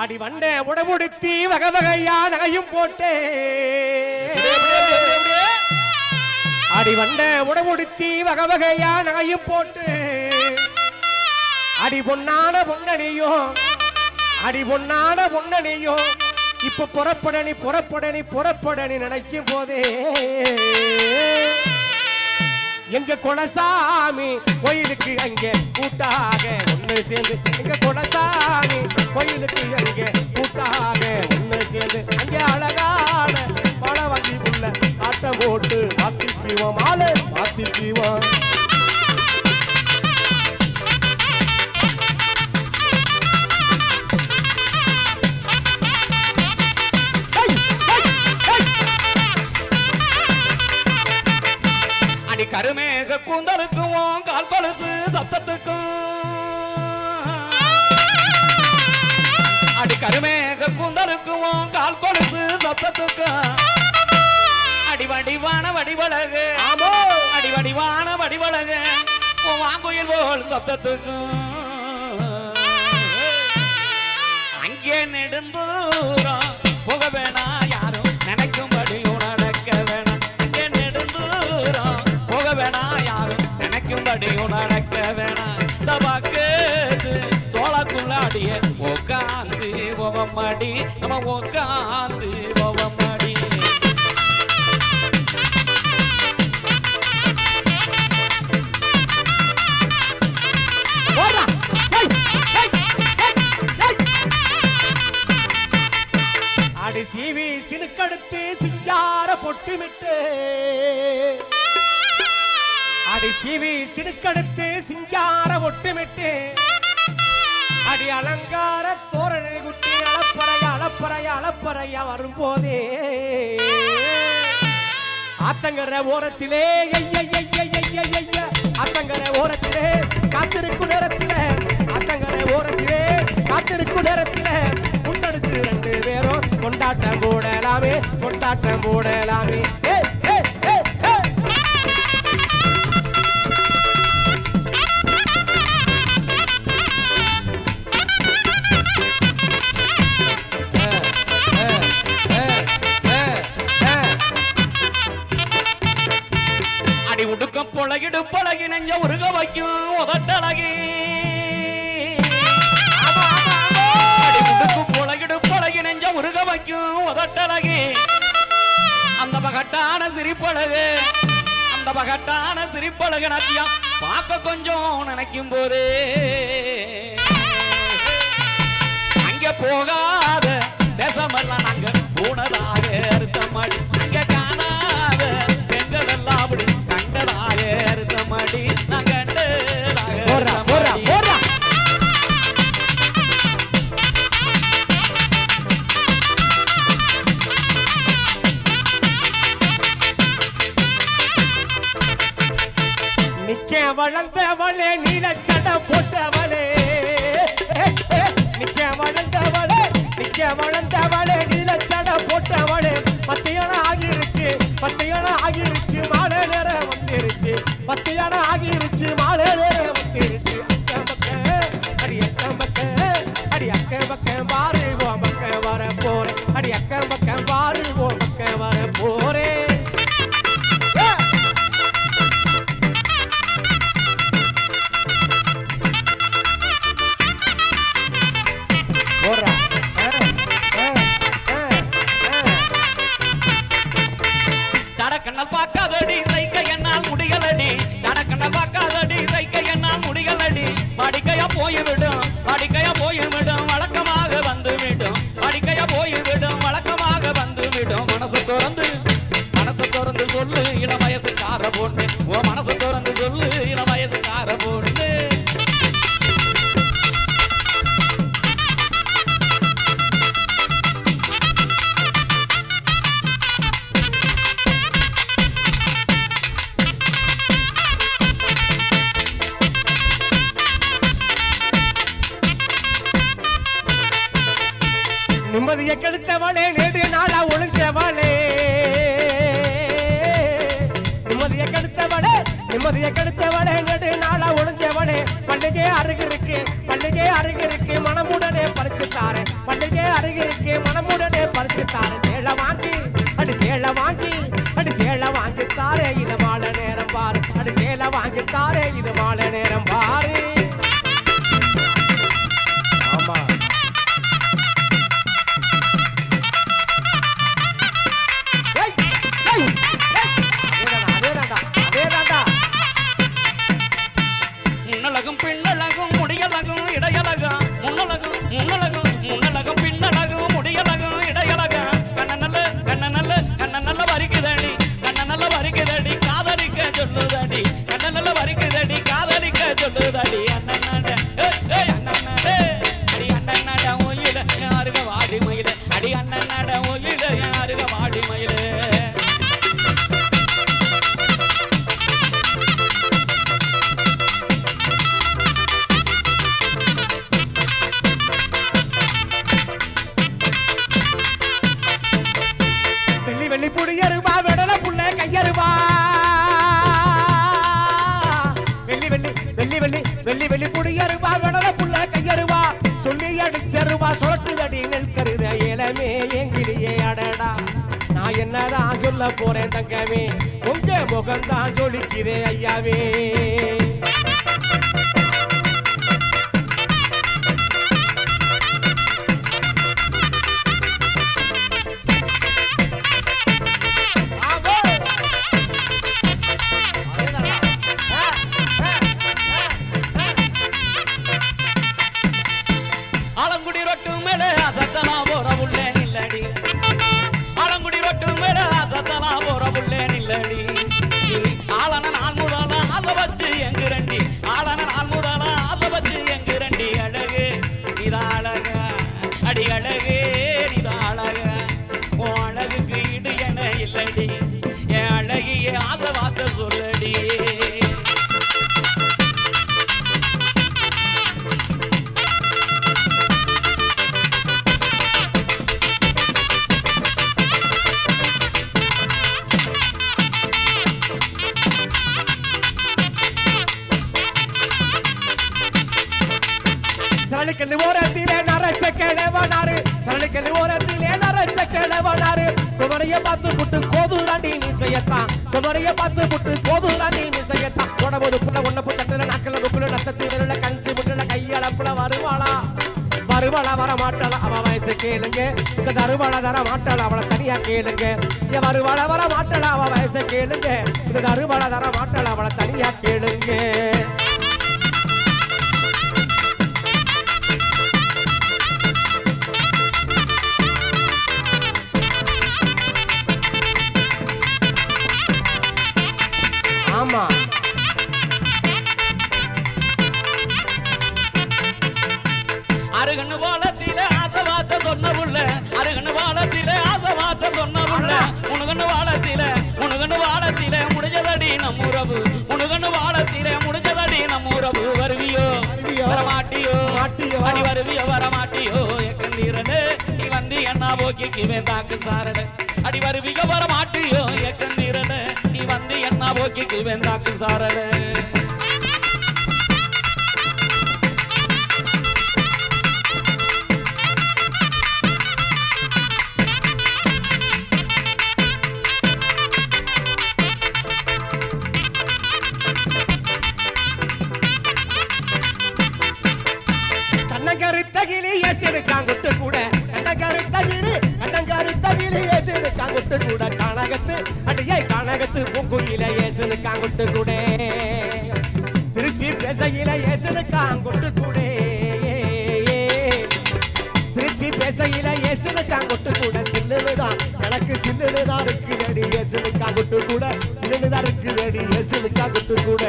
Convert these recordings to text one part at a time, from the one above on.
அடி வண்டே உடமுடுத்தி வகை வகையா நகையும் போட்டே. அடி வண்டே உடமுடுத்தி வகை வகையா நகையும் போட்டு. அடி பொன்னான பொன்னணியும் அடி பொன்னான பொன்னணியும் இப்ப புறப்படணி புறப்படனி புறப்படணி நினைக்கும் போதே. எங்க கொடசாமி கோயிலுக்கு அங்கே கூட்டாக ஒன்று சேர்ந்து. எங்க கொடசாமி கோயிலுக்கு அங்கே கூட்டாக ஒன்று சேர்ந்து. அங்கே அழகான பழ வங்கி உள்ள ஆட்டம் போட்டு மாத்திக்குவோம். ஆளு மாத்திக்குவோம். ஹை, கூந்தலுக்கும் கால் கொலுசு சத்தத்துக்கும் அடி கருமேக கூந்தலுக்கும் கால் கொலுசு சத்தத்துக்கும் அடி வடிவான வடிவழகு. ஆமோ. அடி வடிவான வடிவழகு. வாங்குயில் போல் சத்தத்துக்கும். அங்கே நெடுந்தூரம் போக வேணாம். அடிய உக்காந்து ஓவமாடி நம்ம உக்காந்து ஓவமாடி அடி. சீவி சினுக்கடுத்து சிங்கார பொட்டுமிட்டு. அடி சீவி சினுக்கடுத்து சிங்கார ஒட்டுமிட்டு. அடி அலங்கார தோரணை குட்டி அளப்பறைய அளப்பறைய அளப்பறைய வரும்போதே ஆத்தங்கர ஓரத்திலே ஐய ஆத்தங்கர ஓரத்திலே காத்திருக்கும் நேரத்தில். ஆத்தங்கர ஓரத்திலே காத்திருக்கும் நேரத்தில். முன்னெடுத்து ரெண்டு பேரும் கொண்டாட்டம் போடலாமே கொண்டாட்டம் போடலாமே. பழகி அடி உடுக்கு பழகி நெஞ்ச உருக வைக்கும் உதட்டழகி அந்த பகட்டான சிரிப்பழகு அந்த பகட்டான சிரிப்பழகு நத்தியம் பார்க்க கொஞ்சம் நினைக்கும் போதே அங்க போகாத தேசமெல்லாம் நாங்க போனதாக அறுத்தமாடி அங்க காணாத பெண்கள் எல்லாம் அப்படி கண்டதாக அறுத்தமாடி நாங்க que ya no King. வெள்ளி புடியருவா விடல புள்ள கையருவா. வெள்ளி வெள்ளி வெள்ளி வெள்ளி வெள்ளி வெள்ளி புடியருவா விடல புள்ள கையருவா. சொல்லி அடிச்சருவா சொட்டுதடி நெல் கருத இளமே எங்கிலேயே அடடா. நான் என்னதான் சொல்ல போறேன் தங்கமே உங்க முகம்தான் ஜொலிக்குதே ஐயாவே. அழகு. ஓரத்திலே நரச்ச கிழவனாரு. சரணிக்கணி ஓரத்திலே நரச்ச கிழவனாரு. குமரைய பார்த்து புட்டு கோதுராண்டி நீ செய்யத்தான். குமரைய பார்த்து புட்டு கோதுராண்டி நீ செய்யத்தான். உடம்பு புள்ள ஒன்ன தட்டுல நாக்கல குப்புல நத்தத்தி விரல கஞ்சி புட்டுல கையளப்புல வருவாளா? வருவாளா வர மாட்டாளா அவ வயசு கேளுங்க. இந்த தருவாளா தர மாட்டாளா அவளை தனியா கேளுங்க. ஏ வருவாளா வர மாட்டாளா அவ வயசு கேளுங்க. இந்த தருவாளா தர மாட்டாளா அவளை தனியா கேளுங்க. என்ன போக்கிக்கு தாக்கு சாரடு அடி வருவியோ வரமாட்டியோ எக்கந்தீரனே நீ வந்து என்ன போக்கிக்கு தாக்கு சாரடு கண்ணங்கருத்த கிளி ஏசெடுக்காங்குட்டு ஏசெடுக்காங்குட்டு கூட காணகத்து அடியே காணகத்து பூங்குயில ஏசனு ஏசெடுக்காங்குட்டு கூட சிரிச்சி பேசையில ஏசனு ஏசெடுக்காங்குட்டு கூட சிரிச்சி பேசையில ஏசனு ஏசெடுக்காங்குட்டு கூட சில்லுதான் எனக்கு சில்லுதான் இருக்கு அடி ஏசனு ஏசெடுக்காங்குட்டு கூட சில்லுதான் இருக்கு அடி ஏசனு ஏசெடுக்காங்குட்டு கூட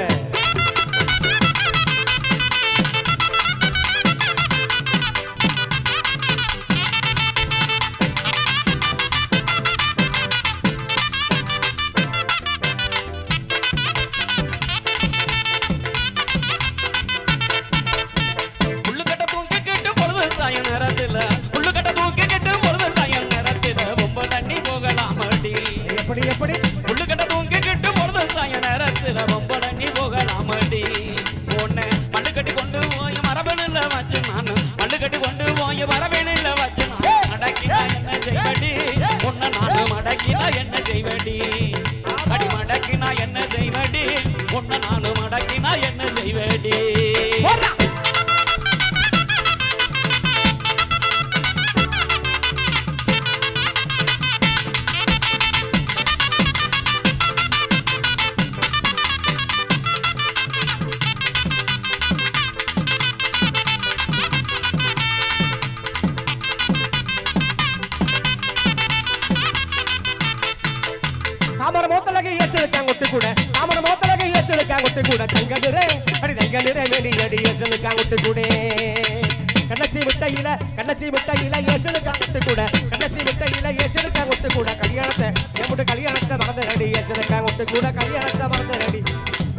கல்யாணத்தை மறந்தடி எசருக்கா கொத்து கூட கல்யாணத்தை மறந்தடி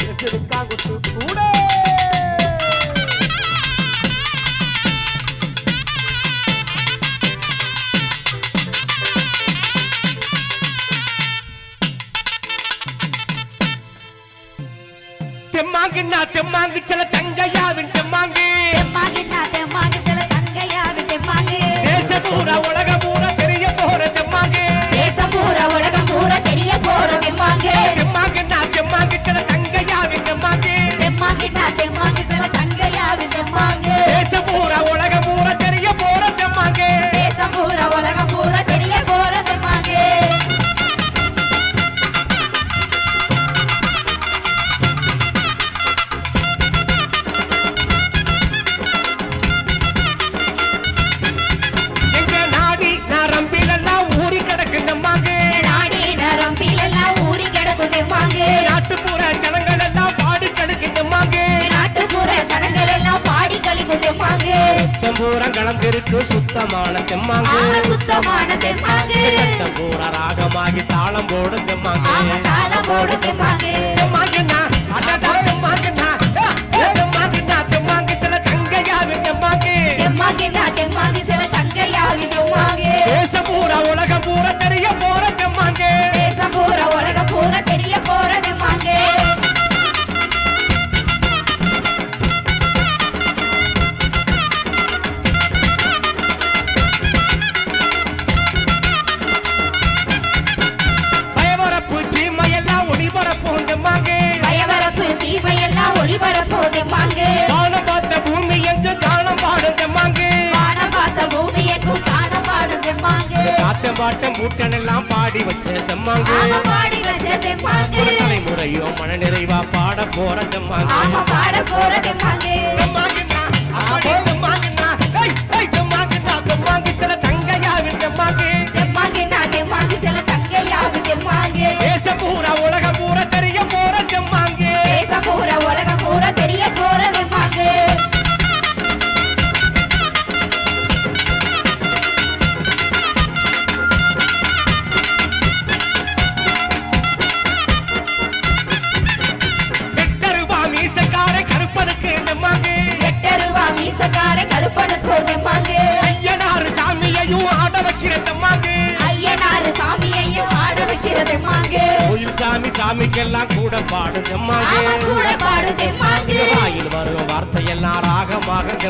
எசருக்கா கொத்து கூட. தெம்மாங்குன்னா தெம்மாங்கு செல களந்திருக்கு சுத்தமான தெம்மாங்கு. சுத்தமான தெம்மாங்கு. சத்தம் போட ராகமாகி தாளம் போடும் தெம்மாங்கு. தாளம் போடும் தெம்மாங்கு. தெம்மாங்குன்னா அடடா தெம்மாங்குன்னா தெம்மாங்குன்னா தெம்மாங்கு சில கங்கையாவின் தெம்மாங்கு. கூட்டனெல்லாம் பாடி வச்ச தெம்மாங்கு. தலைமுறையோ மன நிறைவா பாட போற தெம்மாங்கு. பாட போற தெம்மாங்கு.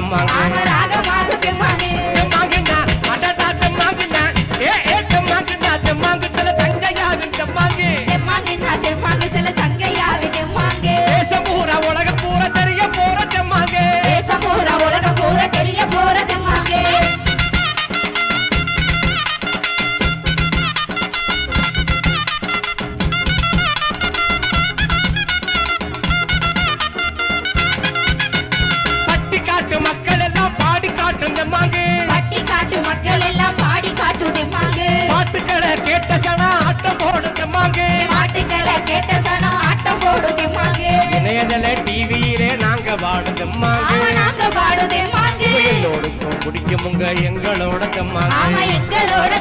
பெம்மாங்க ராகமாக பெம்மானே. பக்கத்துல டிவியிலே நாங்க வாடுது நாங்க வாடுது எல்லோருக்கும் பிடிக்குமுங்க எங்களோட தம்மா எங்களோட